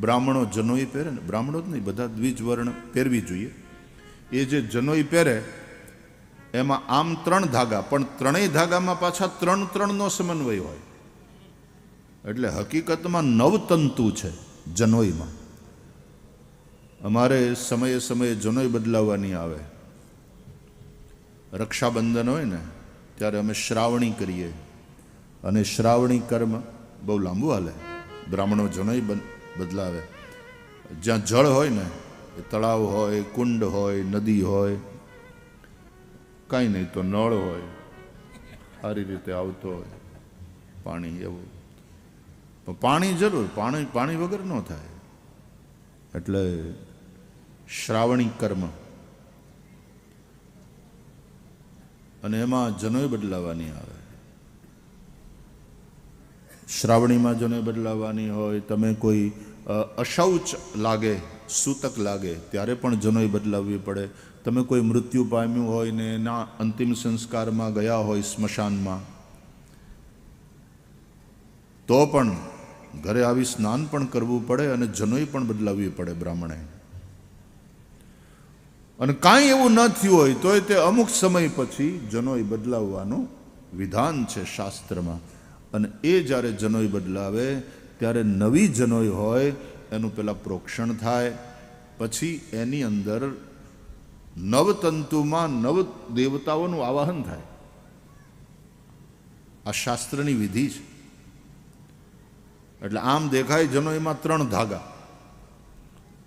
બ્રાહ્મણો જનોઈ પહેરે ને, બ્રાહ્મણો જ નહીં, બધા દ્વિજ વર્ણ પહેરવી જોઈએ. એ જે જનોઈ પહેરે, એમાં આમ ત્રણ ધાગા, પણ ત્રણેય ધાગામાં પાછા ત્રણ ત્રણનો સમન્વય હોય. એટલે હકીકતમાં નવતંતુ છે જનોઈમાં. અમારે સમયે સમયે જનોઈ બદલાવવાની આવે. રક્ષાબંધન હોય ને, ત્યારે અમે શ્રાવણી કરીએ. અને શ્રાવણી કર્મ બહુ લાંબુ હાલે. બ્રાહ્મણો જનોઈ બન- બદલાવે. જ્યાં જળ હોય ને, એ તળાવ હોય, કુંડ હોય, નદી હોય, કાંઈ નહીં તો નળ હોય, સારી રીતે આવતો હોય, પાણી એવું. પણ પાણી જરૂર, પાણી પાણી વગર ન થાય. એટલે શ્રાવણી કર્મ. અને એમાં જનોય બદલાવાની આવે. શ્રાવણીમાં જનોય બદલાવાની હોય, તમે કોઈ અશૌચ લાગે, સૂતક લાગે, ત્યારે પણ જનોઈ બદલાવવી પડે. તમે કોઈ મૃત્યુ પામ્યું હોય ને એના અંતિમ સંસ્કારમાં ગયા હોય સ્મશાનમાં, તો પણ ઘરે આવી સ્નાન પણ કરવું પડે અને જનોઈ પણ બદલાવવી પડે બ્રાહ્મણે. અને કાંઈ એવું ન થયું હોય, તોય તે અમુક સમય પછી જનોઈ બદલાવવાનું વિધાન છે શાસ્ત્રમાં. અને એ જ્યારે જનોઈ બદલાવે ત્યારે નવી જનોઈ હોય, એનું પેલા પ્રોક્ષણ થાય, પછી એની અંદર નવતંતુમાં નવ દેવતાઓનું આવાહન થાય. આ શાસ્ત્રની વિધિ છે. એટલે આમ દેખાય જનોયમાં ત્રણ ધાગા.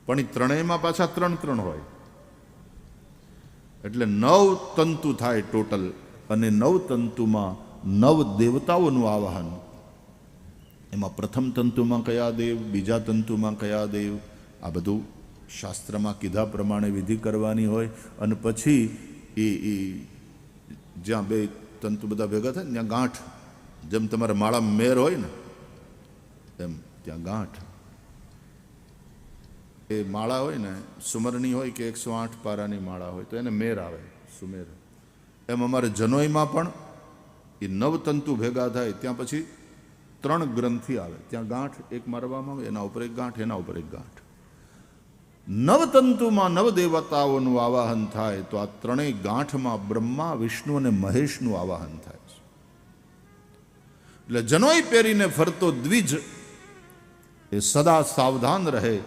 પણ એ ત્રણેયમાં પાછા ત્રણ ત્રણ હોય. એટલે નવ તંતુ થાય ટોટલ, અને નવ તંતુમાં નવ દેવતાઓનું આવાહન. એમાં પ્રથમ તંતુમાં કયા દેવ, બીજા તંતુમાં કયા દેવ, આ બધું શાસ્ત્રમાં કીધા પ્રમાણે વિધિ કરવાની હોય અને પછી એ એ જ્યાં બે તંતુ બધા ભેગા થાય ને, ત્યાં ગાંઠ, જેમ તમારા માળા મેર હોય ને, એમ ત્યાં ગાંઠ. એ માળા હોય ને, સુમરની હોય કે એકસો આઠ પારાની માળા હોય, તો એને મેર આવે, સુમેર. એમ અમારે જનોઈમાં પણ એ નવતંતુ ભેગા થાય, ત્યાં પછી ત્રણ ગ્રંથિ આવે. ત્યાં ગાંઠ એક મારવામાં આવે, એના ઉપર એક ગાંઠ, એના ઉપર એક ગાંઠ. નવતંતુમાં નવ દેવતાઓનું આવાહન થાય તો આ ત્રણેય ગાંઠમાં બ્રહ્મા, વિષ્ણુ અને મહેશનું આવાહન થાય છે. એટલે જનોઈ પહેરીને ફરતો દ્વિજ એ સદા સાવધાન રહે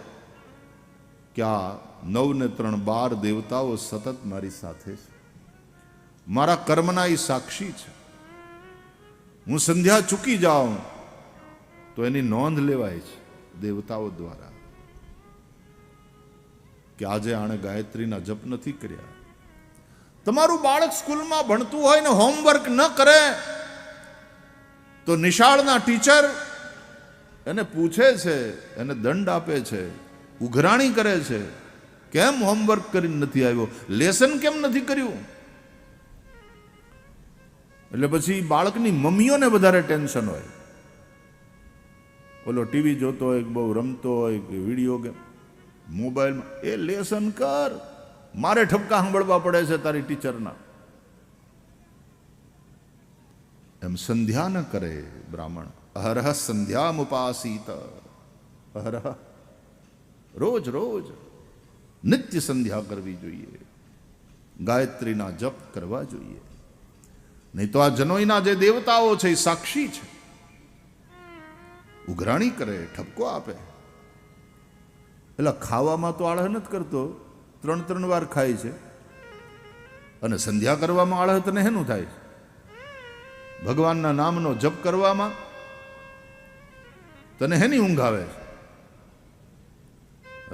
કે આ નવ ને ત્રણ બાર દેવતાઓ સતત મારી સાથે છે. મારા કર્મના એ સાક્ષી છે. હું સંધ્યા ચૂકી જાઉં તો એની નોંધ લેવાય છે દેવતાઓ દ્વારા કે આજે આણે ગાયત્રીના જપ નથી કર્યા. તમારું બાળક સ્કૂલમાં ભણતું હોય ને હોમવર્ક ન કરે, તો નિશાળના ટીચર એને પૂછે છે, એને દંડ આપે છે, ઉઘરાણી કરે છે, કેમ હોમવર્ક કરીને નથી આવ્યો? લેસન કેમ નથી કર્યું? એટલે પછી બાળકની મમ્મીઓને વધારે ટેન્શન હોય. ઓલો ટીવી જોતો હોય બહુ રમતો હોય કે વીડિયો ગેમ મોબાઈલમાં એ લેસન કર. મારે ઠપકા સાંભળવા પડે છે તારી ટીચરના. એમ સંધ્યા ન કરે બ્રાહ્મણ. અહરહ સંધ્યામ ઉપાસીત. અહરહ. રોજ રોજ નિત્ય સંધ્યા કરવી જોઈએ. ગાયત્રીના જપ કરવા જોઈએ. નહીં તો આ જનોઈના જે દેવતાઓ છે એ સાક્ષી છે. ઉઘરાણી કરે, ઠપકો આપે. એટલે ખાવામાં તો આળહ નથી કરતો. ત્રણ ત્રણ વાર ખાય છે. અને સંધ્યા કરવામાં આળહ તને હેનું થાય ભગવાનના નામનો જપ કરવામાં તને હેની ઊંઘ આવે છે.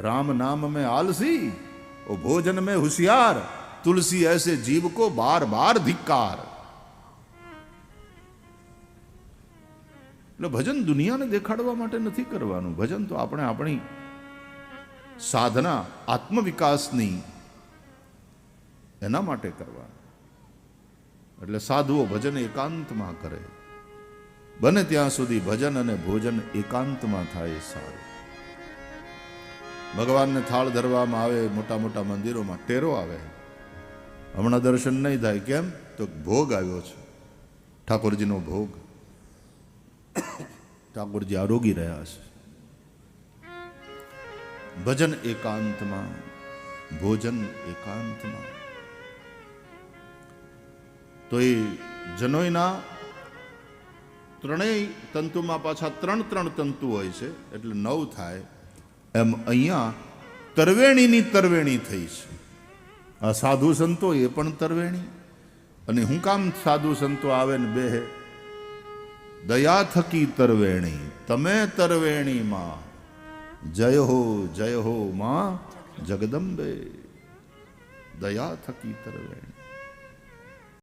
રામ નામ મેં આલસી, ઓ ભોજન મેં હોશિયાર, તુલસી એસે જીવ કો બાર બાર ધિક્કાર. એટલે ભજન દુનિયાને દેખાડવા માટે નથી કરવાનું. ભજન તો આપણે આપણી સાધના, આત્મવિકાસની એના માટે કરવાનું. એટલે સાધુઓ ભજન એકાંતમાં કરે. બને ત્યાં સુધી ભજન અને ભોજન એકાંતમાં થાય સારું. ભગવાનને થાળ ધરવામાં આવે, મોટા મોટા મંદિરોમાં ટેરો આવે. હમણાં દર્શન નહીં થાય. કેમ? તો ભોગ આવ્યો છે. ઠાકોરજીનો ભોગ. ઠાકોરજી આરોગી રહ્યા છે ભજન એકાંતમાં, ભોજન એકાંતમાં. તો એ જનોયના ત્રણેય તંતુમાં પાછા ત્રણ ત્રણ તંતુ હોય છે, એટલે નવ થાય. એમ અહીંયા તરવેણીની તરવેણી થઈ છે. આ સાધુ સંતો એ પણ તરવેણી. અને હું કામ સાધુ સંતો આવે ને બે દયા થકી તરવેણી તમે તરવેણીમાં. જય હો જય હો માં જગદંબે. દયા થકી તરવેણી.